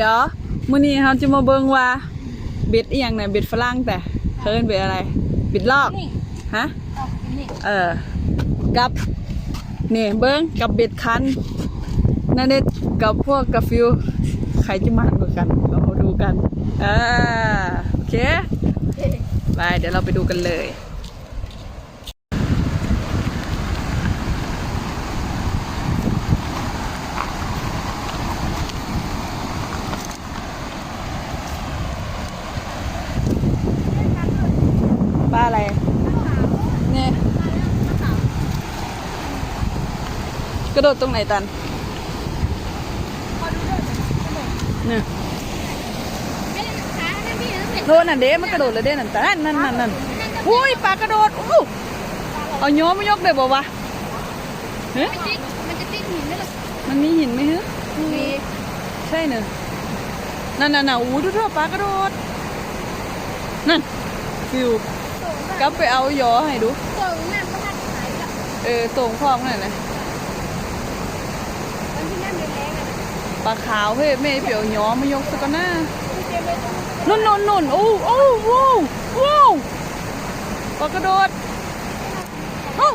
เดี๋ยวมื้อนี้เราจะมาเบิ่งว่าเบ็ดอีหยังน่ะเบ็ดฝรั่งแต่เพิ่นเบ็ดอะไร เบ็ดลอกนี่ฮะเอากินนี่เออกับนี่เบิ้งกับเบ็ดคันนั่นเด็ดกับพวกกาฟิวใครจะมันกว่ากันเรามาดูกันอ่าโอเคไปเดี๋ยวเราไปดูกันเลย ป้าอะไร เนี่ย ก ระโดดตรงไหนตันพอดูด้วยเนี่ยไม่ได้ขานั่นพี่นั่นสิโดนน่ะเด้มันกระโดดเลยเด้นั่นแต่นั่นนั่นนั่นนั่นอุ้ยปลากระโดดอู้เอาโยมมายกได้บ่วะเฮ้ยมันติ๊กมันจะติ๊กหินได้หรอมันมีหินไหมฮะมีใช่เนอะนั่นน่ะน่ะอู้ดูเถอะปลากระโดดนั่นฟิวส่งกลับไปเอายอให้ดูส่งน้ำก็ทัดขายกับเออตรงพร้อมนั่นนะ วันที่นั่นแรงๆอะ ปลาขาวเฮ้ยแม่ไปเอายอมายกสักก่อนนะพี่เจมไปตรงนุ่นนุ่นนุ่นโอ้โอ้ว้าวว้าวปลากระโดดโอ้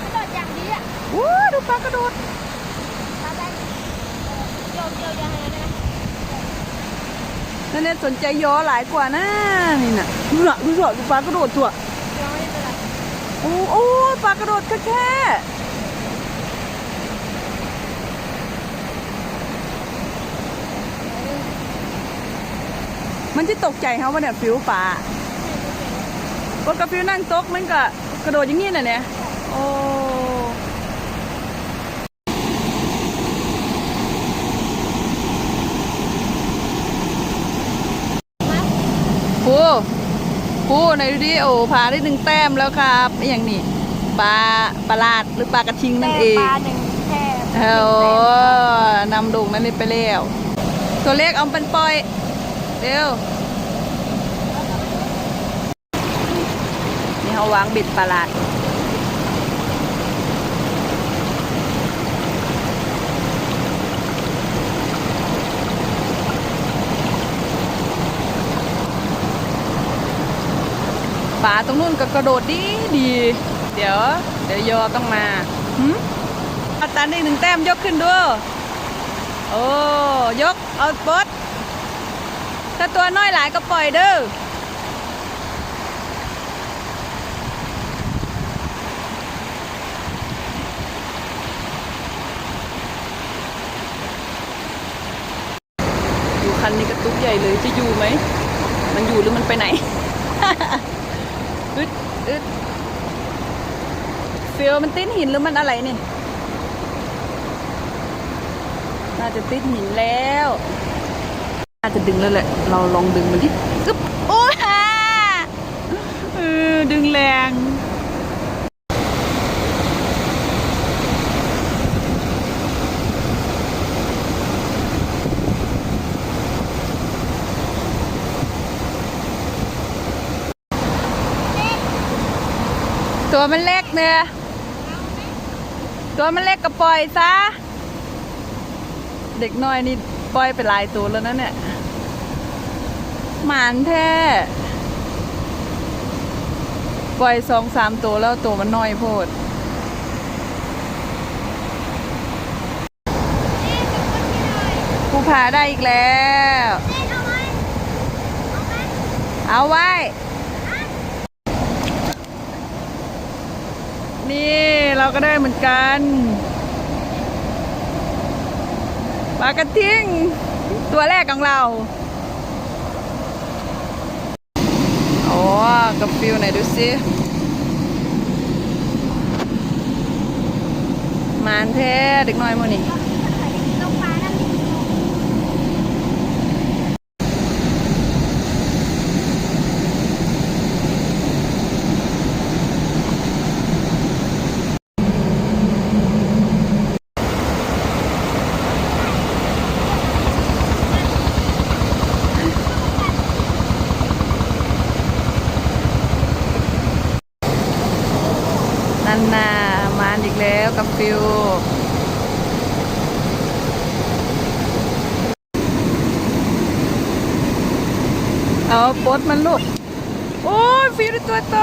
กระโดดอย่างนี้อะว้าวดูปลากระโดดตาแดงโยกโยกยังไงนะนั่นเนี่ยสนใจยอหลายกว่านะนี่น่ะดูน่ะดูเถอะดูปลากระโดดตัวยังไม่ได้เป็นไรโอ้โอ้ปลากระโดดแค่แค่ มันจะตกใจเขาว่าเนี่ยฟิวปลาปกติฟิวนั่งตกมันก็กระโดดอย่างงี้น่ะเนี่ยโอ้ครูครูในดูดิโอ้พาได้หนึ่งแต้มแล้วครับอหย่างนี้ปลาปลาลาดหรือปลากระทิงนั่นเองปลาหนึ่งแค่โอ้นำดุงนั่นนี่ไปแล้ว ตัวเลขเอาเป็นปล่อย เร็วนี่เขาวางบิดปลาลาดปลาตรงนู้นก็กระโดดดีดี เดี๋ยว เดี๋ยวยอต้องมาหืมเอาตันอีกหนึ่งแต้มยกขึ้นด้วยโอ้ยก เอาปลด ถ้าตัวน้อยหลายก็ปล่อยเด้อดูคันนี้กระตุกใหญ่เลยจะอยู่ไหม มันอยู่หรือมันไปไหนอึดอึดเฟียวมันติดหินหรือมันอะไรนี่ น่าจะติดหินแล้วาจะดึงแล้วแหละ เราลองดึงมันดิอึ๊บโอ้ฮ่าเออดึงแรง ตัวมันเล็กเนี่ยตัวมันเล็กก็ปล่อยซะ เด็กน้อยนี่ปล่อยไปหลายตัวแล้วนะเนี่ย หมานแท้ปล่อยสองสามตัวแล้วตัวมันน้อยโพดผู้พาได้อีกแล้วเอาไว้เอาไหมเอาไว้ นี่เราก็ได้เหมือนกันปลากระทิงตัวแรกของเรา โอ้ กับฟิวไหนดูสิมานเท่เด็กน้อยโมนี่ ตรงปลานั่นนี่ นั่นน่ะมานอีกแล้วกับฟิวเอาปดมันลูก โอ้ยฟิวตัวโต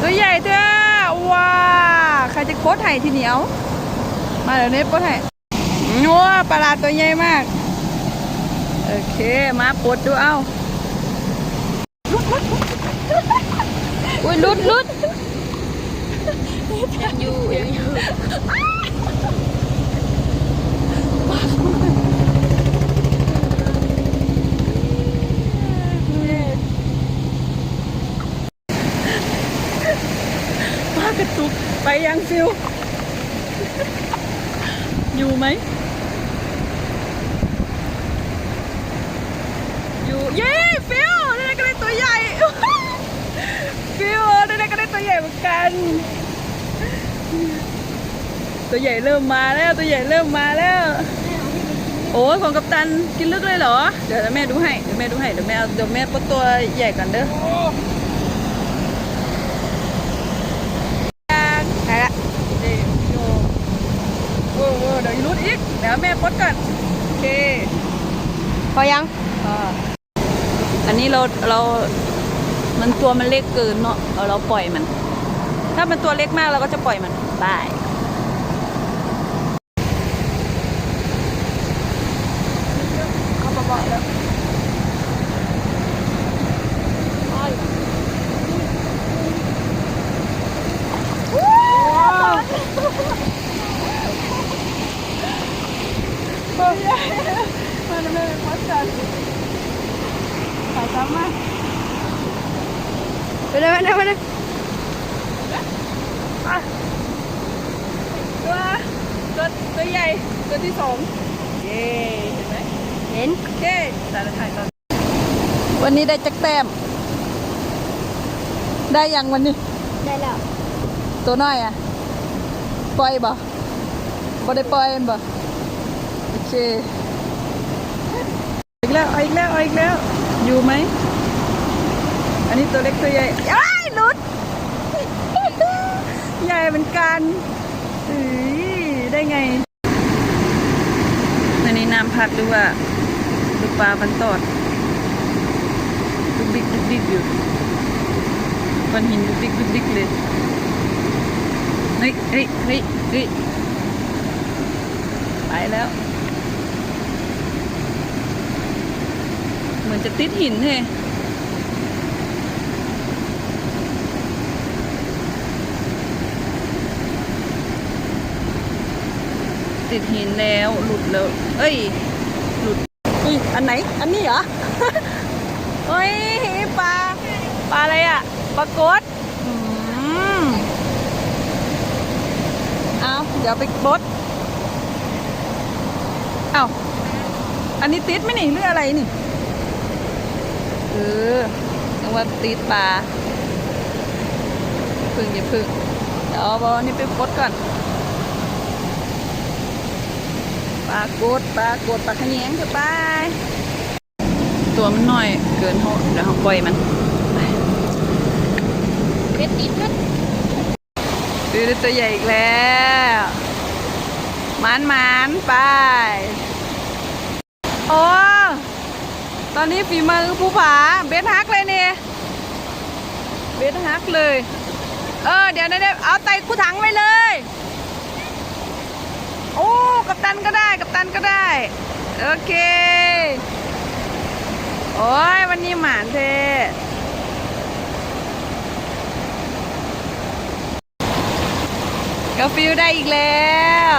ตัวใหญ่เด้อว้าใครจะโคตรไห่ทีเหนียว มาเดี๋ยวนี้โคตรไห่นัวปลาตัวใหญ่มาก โอเคมาปดดูเอาอุ้ยลุดลุดยังอยู่ยั งอยู่มากระตุกไปยังฟิว อยู่ไหม อยู่ เย้ฟิวได้ก็ได้ตัวใหญ่ ฟิวได้ก็ได้ตัวใหญ่เหมือนกัน ตัวใหญ่ เริ่มมาแล้วตัวใหญ่เริ่มมาแล้ว โอ้ยของกัปตันกินลึกเลยเหรอ เดี๋ยวแม่ดูให้เดี๋ยวแม่ดูให้เดี๋ยวแม่เอาเดี๋ยวแม่ปลดตัวใหญ่ก่อนเด้อไปละเดี๋ยวโอ้โหเดี๋ยวรุดอีกเดี๋ยวแม่ปลดก่อนโอเคพอยังอ่าอันนี้เราเรามันตัวมันเล็กเกินเนาะเอาเราปล่อยมัน ถ้ามันตัวเล็กมากเราก็จะปล่อยมันบาย เขาบอกบอกแล้ว มาแม่แม่ปลดก่อนขอซ้ำมา ไปเลยไปเลยไปเลย อะตัวตัวตัวใหญ่ตัวที่สองเย้เห็นไหม เห็น เย้สารถ่ายตอนวันนี้ได้จักแต้ม ได้ยังวันนี้ ได้แล้ว ตัวน้อยอะ ปล่อยบ่บ่ได้ปล่อยมันบ่โอเคอีกแล้วเอาอีกแล้วเอาอีกแล้ว อยู่ไหม อันนี้ตัวเล็กตัวใหญ่อ้ายหลุด ใหญ่เหมือนกันอุ้ยได้ไงอันนี้น้ำพัดหรือว่า ลูกปลาบันตอดดุกดิกดุกดิกอยู่ก้อนหินดุกดิกดุกดิกเลยเฮ้ยเฮ้ยเฮ้ยเฮ้ยไปแล้ว เหมือนจะติดหินเฮ้ติดหินแล้วหลุดแล้ว เอ้ยหลุดเฮ้ย อันไหน อันนี้เหรอ เฮ้ยปลา ปลาอะไรอะ ปลากดอืมเอาเดี๋ยวไปบดเอาอันนี้ติดไหมนี่หรืออะไรนี่ เออนึกว่าติดปลาพึ่งอย่าพึ่งเดี๋ยวเอาบอลนี่ไปบดก่อน ปลากดปลากดปลาขะแยงเถอะไปตัวมันน้อยเกินเขาเดี๋ยวเขาปล่อยมันไปเบ็ดติดนัดดูได้ตัวใหญ่อีกแล้วหมันหมันๆไป โอ้ตอนนี้ฝีมือผู้ผาเบสฮักเลยเนี่ยเบสฮักเลย เออ เดี๋ยวเดี๋ยวเอาไตคู่ถังไว้เลย โอ้กัปตันก็ได้กัปตันก็ได้ โอเค โอ้ยวันนี้หมานเทกาฟิลได้อีกแล้ว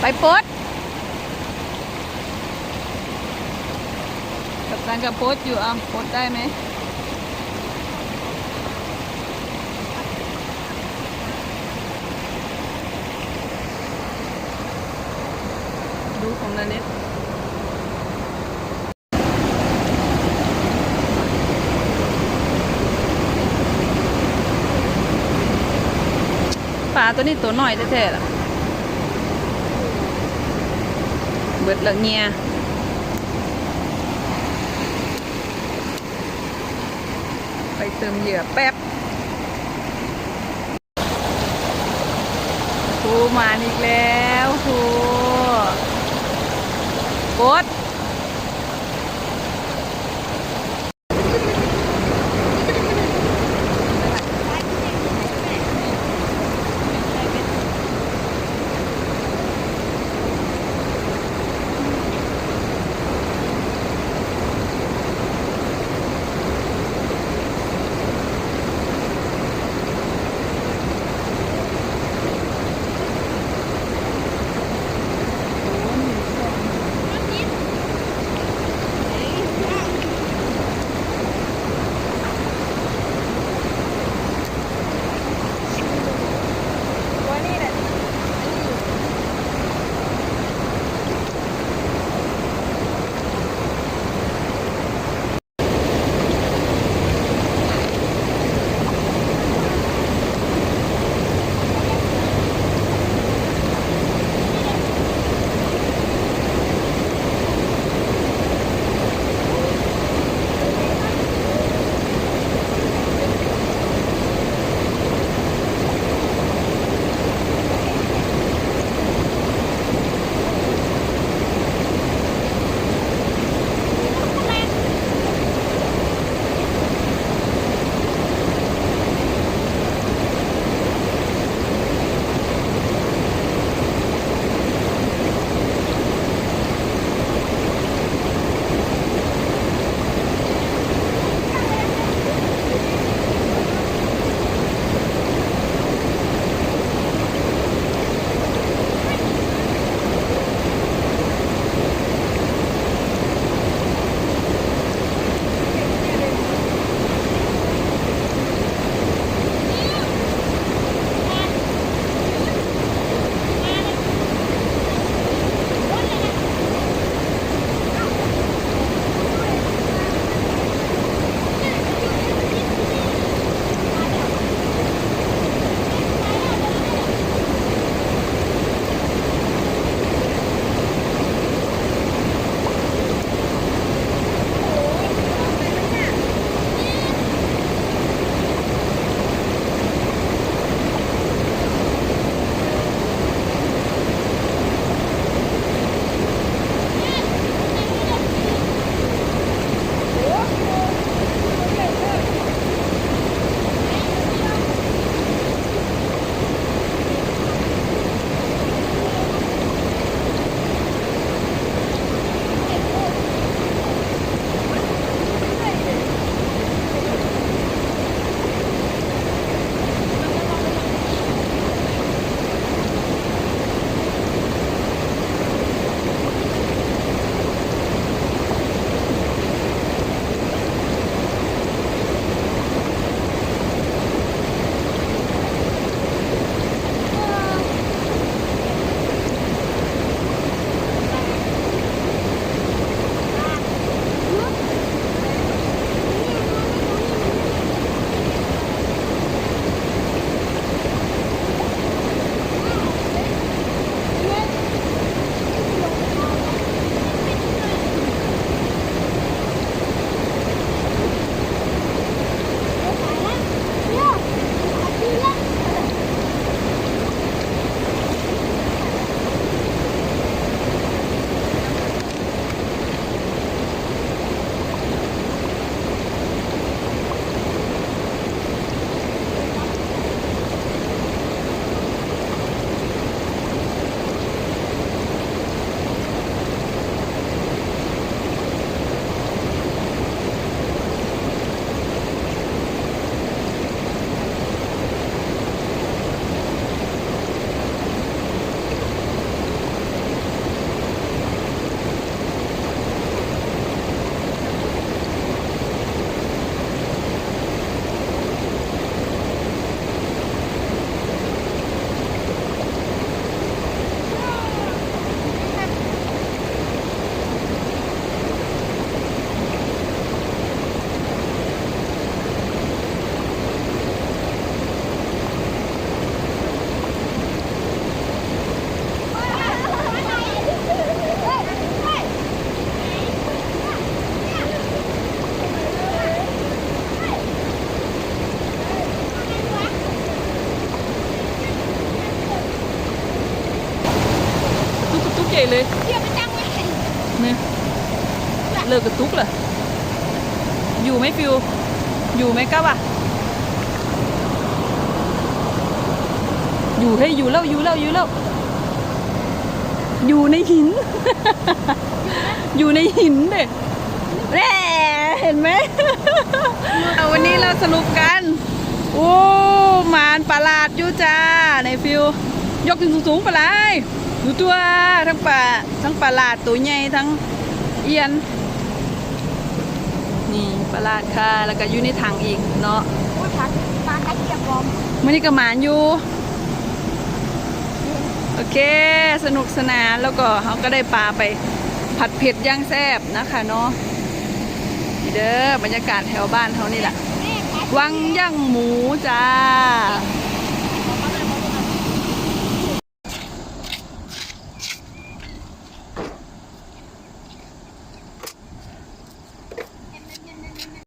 ไปปดกับการกับโพสอยู่อะโพสได้ไหม ดูของนันเน็ตปลาตัวนี้ตัวหน่อยแท้ๆล่ะเบิดละเงียไปเติมเหยื่อแป๊บครูมาอีกแล้วครู กด เลิกกระตุกเลย อยู่ไหมฟิว อยู่ไหมกับอะ อยู่ให้อยู่แล้วอยู่แล้วอยู่แล้ว อยู่ในหิน อยู่ในหินเด็กแน่เห็นไหมวันนี้เราสรุปกัน โอ้มานประหลาดอยู่จ้าในฟิว ยกขึ้นสูงๆไปเลยดูตัวทั้งปลาทั้งประหลาดตัวใหญ่ทั้งเอียน ประหลาดค่ะ แล้วก็อยู่ในถังอีกเนาะพูดทักมาให้เกียร์บอมมื่อนี้ก็หมานอยู่ โอเค สนุกสนานแล้วก็เขาก็ได้ปลาไปผัดเผ็ดย่างแซ่บนะคะเนาะนี่เด้อบรรยากาศแถวบ้านเขานี่แหละแม่แม่วังย่างหมูจ้าแ